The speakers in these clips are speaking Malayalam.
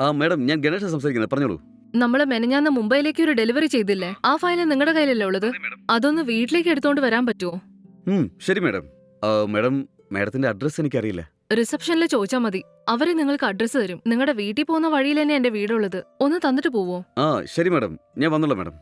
ആ മാഡം ഞാൻ ഗണേഷ സംസാരിക്കുന്നത്. പറഞ്ഞോളൂ. നമ്മൾ മെനഞ്ഞാന്ന് മുംബൈയിലേക്ക് ഒരു ഡെലിവറി ചെയ്തില്ലേ? ആ ഫയൽ നിങ്ങളുടെ കയ്യിലല്ലേ ഉള്ളത്? അതൊന്ന് വീട്ടിലേക്ക് എടുത്തോണ്ട് വരാൻ പറ്റുമോ ശരി മാഡം. മാഡം മാഡത്തിന്റെ അഡ്രസ്സ് എനിക്കറിയില്ല. റിസപ്ഷനിൽ ചോദിച്ചാൽ മതി. അവർ നിങ്ങൾക്ക് അഡ്രസ് തരും. നിങ്ങളുടെ വീട്ടിൽ പോകുന്ന വഴിയിൽ തന്നെ എന്റെ വീടുള്ളത്. ഒന്ന് തന്നിട്ട് പോവോ? ആ ശരി മാഡം. ഞാൻ വന്നോളാം മാഡം.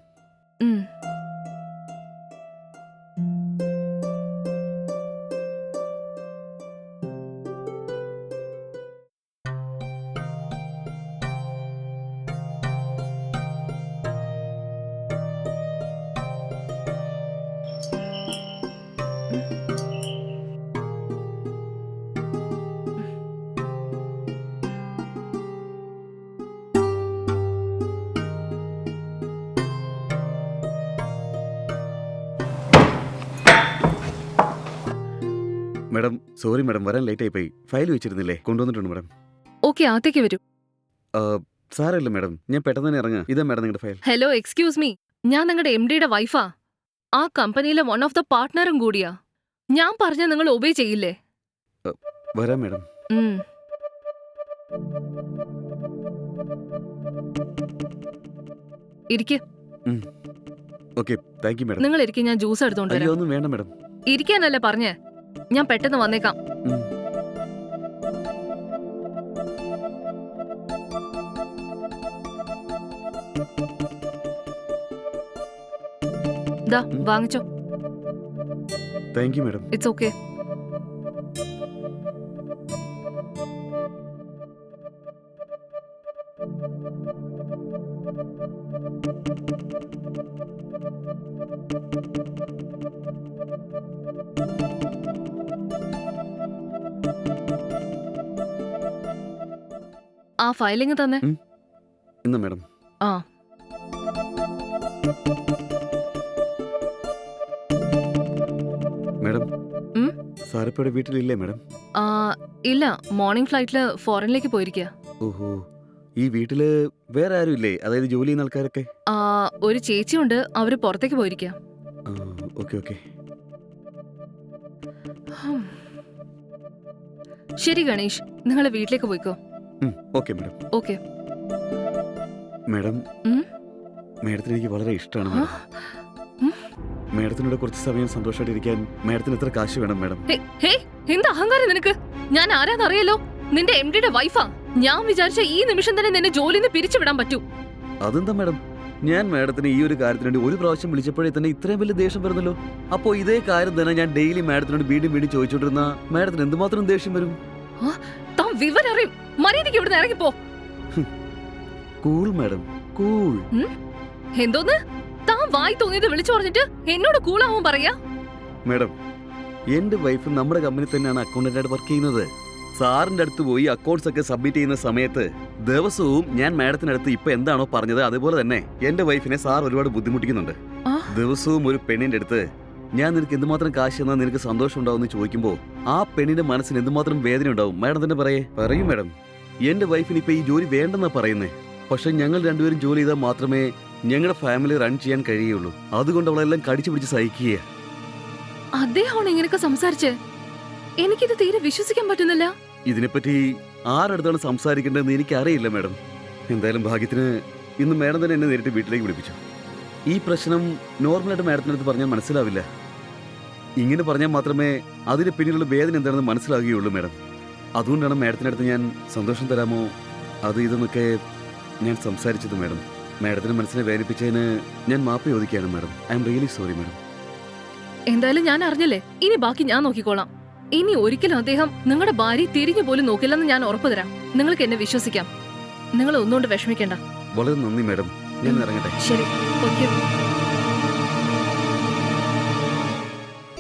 മാഡം സോറി മാഡം വരാൻ ലേറ്റ് ആയി പോയി ഫയൽ വെച്ചിരുന്നില്ലേ? കൊണ്ടുവന്നിട്ടുണ്ട് മാഡം. ഓക്കെ അകത്തേക്ക് വരൂ. സാറല്ല സാരമില്ല മാഡം. ഞാൻ പെട്ടെന്ന് തന്നെ ഇറങ്ങാം. ഇതാ മാഡം നിങ്ങളുടെ ഫയൽ. ഹലോ എക്സ്ക്യൂസ് മീ ഞാൻ നിങ്ങളുടെ എം ഡിയുടെ വൈഫാ ആ കമ്പനിയിലെ വൺ ഓഫ് ദ പാർട്ട്ണറും കൂടിയാ. ഞാൻ പറഞ്ഞ നിങ്ങൾ ഒബേ ചെയ്യില്ലേ? വരാം മാഡം. ഉം. ഇരിക്ക്. Okay thank you madam. നിങ്ങൾ ഇരിക്കും ഞാൻ ജ്യൂസ് എടുത്തോണ്ട് വരാം. ഒന്നും വേണ്ട മാഡം. ഇരിക്കാനല്ലേ പറഞ്ഞേ? ഞാൻ പെട്ടെന്ന് വന്നേക്കാം. ഉം. ദാ വാങ്ങിച്ചോ. Thank you madam it's okay ആ ഫയലിംഗ് തന്നെ. ഇന്ന് മാഡം ആ. സാറിപ്പയുടെ വീട്ടിലില്ലേ മാഡം? ഇല്ല. മോർണിംഗ് ഫ്ലൈറ്റിൽ ഫോറിനിലേക്ക് പോയിരിക്കുക ഓഹോ. ഈ വീട്ടിൽ വേറെ ആരും ഇല്ലേ? അതായത് ജോലി ചെയ്യുന്ന ആൾക്കാരൊക്കെ? ഒരു ചേച്ചിയുണ്ട്. അവർ പുറത്തേക്ക് പോയിരിക്കുക ഓക്കെ ഓക്കെ. ശരി ഗണേഷ്. നിങ്ങൾ വീട്ടിലേക്ക് പോയിക്കോ. Okay madam. ഓക്കെ. മാഡം മാഡത്തിന് എനിക്ക് വളരെ ഇഷ്ടമാണ്? മാഡത്തിനോട് കുറച്ച് സമയം സന്തോഷമായിട്ടിരിക്കാൻ മേഡത്തിന് എത്ര കാശ് വേണം മേഡം. എന്ത് അഹങ്കാരം നിനക്ക്? ഞാൻ ആരാന്നറിയല്ലോ നിന്റെ എം ഡിയുടെ വൈഫാ ഞാൻ വിചാരിച്ച ഈ നിമിഷം തന്നെ നിന്നെ ജോലിന്ന് പിരിച്ചുവിടാൻ പറ്റൂ. അതെന്താ മേഡം? ഞാൻ മാഡത്തിന് ഈ ഒരു കാര്യത്തിന് വേണ്ടി ഒരു പ്രാവശ്യം വിളിച്ചപ്പോഴേ തന്നെ ഇത്രയും വലിയ ദേഷ്യം വരുന്നല്ലോ. അപ്പോൾ ഇതേ കാര്യം തന്നെ ഞാൻ ഡെയിലി മാഡത്തിനോട് വീണ്ടും വീണ്ടും ചോദിച്ചോണ്ടിരുന്ന മാഡത്തിന് എന്തുമാത്രം ദേഷ്യം വരും? താൻ വിവരം അറിയും മര്യാദയ്ക്ക് ഇവിടുന്ന് ഇറങ്ങിപ്പോ. Cool madam. കൂൾ എന്തോന്ന്? വായി തോന്നിയത് വിളിച്ചു പറഞ്ഞിട്ട് എന്നോട് കൂളാവും പറയാ? മേഡം എന്റെ വൈഫ് നമ്മുടെ കമ്പനി തന്നെയാണ് അക്കൗണ്ടന്റായിട്ട് വർക്ക് ചെയ്യുന്നത്. സാറിന്റെ അടുത്ത് പോയി അക്കൗണ്ട്സ് ഒക്കെ സബ്മിറ്റ് ചെയ്യുന്ന സമയത്ത് ദിവസവും ഞാൻ മാഡത്തിന്റെ അടുത്ത് ഇപ്പൊ എന്താണോ പറഞ്ഞത് അതുപോലെ തന്നെ എന്റെ വൈഫിനെ സാർ ഒരുപാട് ബുദ്ധിമുട്ടിക്കുന്നുണ്ട്. ദിവസവും ഒരു പെണ്ണിന്റെ അടുത്ത് ഞാൻ നിനക്ക് എന്തുമാത്രം കാശ് തന്നാൽ നിനക്ക് സന്തോഷം ഉണ്ടാവും എന്ന് ചോദിക്കുമ്പോൾ ആ പെണ്ണിന്റെ മനസ്സിന് എന്തുമാത്രം വേദന ഉണ്ടാവും മാഡം തന്നെ പറയേ. പറയും മാഡം. എന്റെ വൈഫിന് ഇപ്പൊ ഈ ജോലി വേണ്ടെന്നാ പറയുന്നേ. പക്ഷെ ഞങ്ങൾ രണ്ടുപേരും ജോലി ചെയ്താൽ മാത്രമേ ഞങ്ങളുടെ ഫാമിലി റൺ ചെയ്യാൻ കഴിയുള്ളൂ. അതുകൊണ്ട് അവളെല്ലാം കടിച്ചു പിടിച്ച് സഹിക്കുക അദ്ദേഹമാണ് ഇങ്ങനെയൊക്കെ സംസാരിച്ച്? എനിക്കിത് തീരെ വിശ്വസിക്കാൻ പറ്റുന്നില്ല. ഇതിനെപ്പറ്റി ആരടുത്താണ് സംസാരിക്കേണ്ടതെന്ന് എനിക്കറിയില്ല മാഡം. എന്തായാലും ഭാഗ്യത്തിന് ഇന്ന് മാഡം തന്നെ എന്നെ നേരിട്ട് വീട്ടിലേക്ക് വിളിപ്പിച്ചു. ഈ പ്രശ്നം നോർമലായിട്ട് മാഡത്തിന്റെ അടുത്ത് പറഞ്ഞാൽ മനസ്സിലാവില്ല. ഇങ്ങനെ പറഞ്ഞാൽ മാത്രമേ അതിന് പിന്നിലുള്ള വേദന എന്താണെന്ന് മനസ്സിലാകുകയുള്ളൂ മാഡം. അതുകൊണ്ടാണ് മാഡത്തിന്റെ അടുത്ത് ഞാൻ സന്തോഷം തരാമോ അത് ഇതെന്നൊക്കെ ഞാൻ സംസാരിച്ചത് മാഡം. മാഡത്തിന് മനസ്സിനെ വേദനിപ്പിച്ചതിന് ഞാൻ മാപ്പ് ചോദിക്കുകയാണ് madam. I'm really sorry madam. എന്തായാലും ഞാൻ അറിഞ്ഞല്ലേ? ഇനി ബാക്കി ഞാൻ നോക്കിക്കോളാം. ഇനി ഒരിക്കലും അദ്ദേഹം നിങ്ങളുടെ ഭാര്യ തിരിഞ്ഞു പോലും നോക്കില്ലെന്ന് ഞാൻ ഉറപ്പു തരാം. നിങ്ങൾക്ക് എന്നെ വിശ്വസിക്കാം. നിങ്ങൾ ഒന്നുകൊണ്ട് വിഷമിക്കേണ്ട. വളരെ നന്ദി മാഡം. ഞാൻ ഇറങ്ങട്ടെ. ശരി. ഓക്കെ.